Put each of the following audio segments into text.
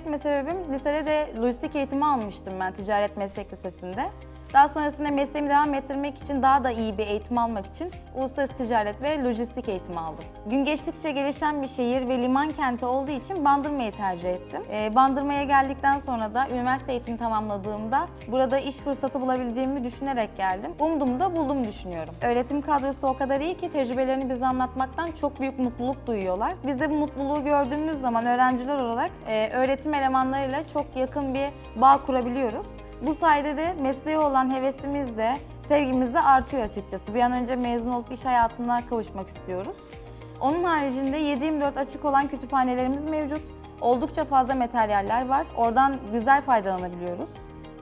etme sebebim lisede de lojistik eğitimi almıştım ben ticaret meslek lisesinde. Daha sonrasında mesleğimi devam ettirmek için daha da iyi bir eğitim almak için uluslararası ticaret ve lojistik eğitimi aldım. Gün geçtikçe gelişen bir şehir ve liman kenti olduğu için Bandırma'yı tercih ettim. Ee, Bandırma'ya geldikten sonra da üniversite eğitimi tamamladığımda burada iş fırsatı bulabileceğimi düşünerek geldim. Umdum da buldum düşünüyorum. Öğretim kadrosu o kadar iyi ki tecrübelerini bize anlatmaktan çok büyük mutluluk duyuyorlar. Biz de bu mutluluğu gördüğümüz zaman öğrenciler olarak e, öğretim elemanlarıyla çok yakın bir bağ kurabiliyoruz. Bu sayede de mesleğe olan hevesimiz de, sevgimiz de artıyor açıkçası. Bir an önce mezun olup iş hayatına kavuşmak istiyoruz. Onun haricinde 7-24 açık olan kütüphanelerimiz mevcut. Oldukça fazla materyaller var. Oradan güzel faydalanabiliyoruz.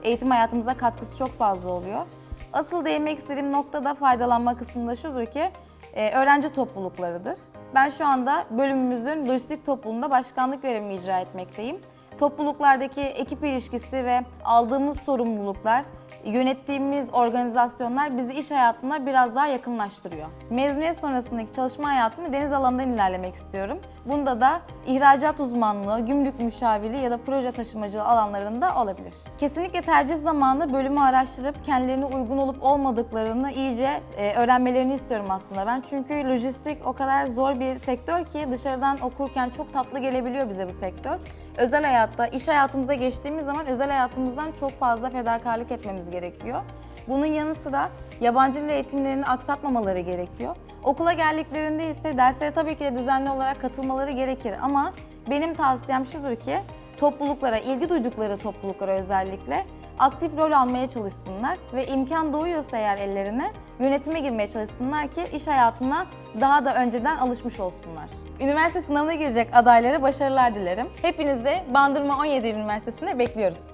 Eğitim hayatımıza katkısı çok fazla oluyor. Asıl değinmek istediğim nokta da faydalanma kısmında şudur ki, e, öğrenci topluluklarıdır. Ben şu anda bölümümüzün lojistik topluluğunda başkanlık görevimi icra etmekteyim. Topluluklardaki ekip ilişkisi ve aldığımız sorumluluklar, yönettiğimiz organizasyonlar bizi iş hayatına biraz daha yakınlaştırıyor. Mezuniyet sonrasındaki çalışma hayatımı deniz alanından ilerlemek istiyorum. Bunda da ihracat uzmanlığı, gümrük müşavirliği ya da proje taşımacılığı alanlarında olabilir. Kesinlikle tercih zamanı bölümü araştırıp kendilerine uygun olup olmadıklarını iyice e, öğrenmelerini istiyorum aslında ben. Çünkü lojistik o kadar zor bir sektör ki dışarıdan okurken çok tatlı gelebiliyor bize bu sektör. Özel hayatta, iş hayatımıza geçtiğimiz zaman özel hayatımızdan çok fazla fedakarlık etmemiz gerekiyor. Bunun yanı sıra yabancı dil eğitimlerini aksatmamaları gerekiyor. Okula geldiklerinde ise derslere tabii ki de düzenli olarak katılmaları gerekir ama benim tavsiyem şudur ki topluluklara, ilgi duydukları topluluklara özellikle aktif rol almaya çalışsınlar ve imkan doğuyorsa eğer ellerine yönetime girmeye çalışsınlar ki iş hayatına daha da önceden alışmış olsunlar. Üniversite sınavına girecek adaylara başarılar dilerim. Hepinizi Bandırma 17 Üniversitesi'ne bekliyoruz.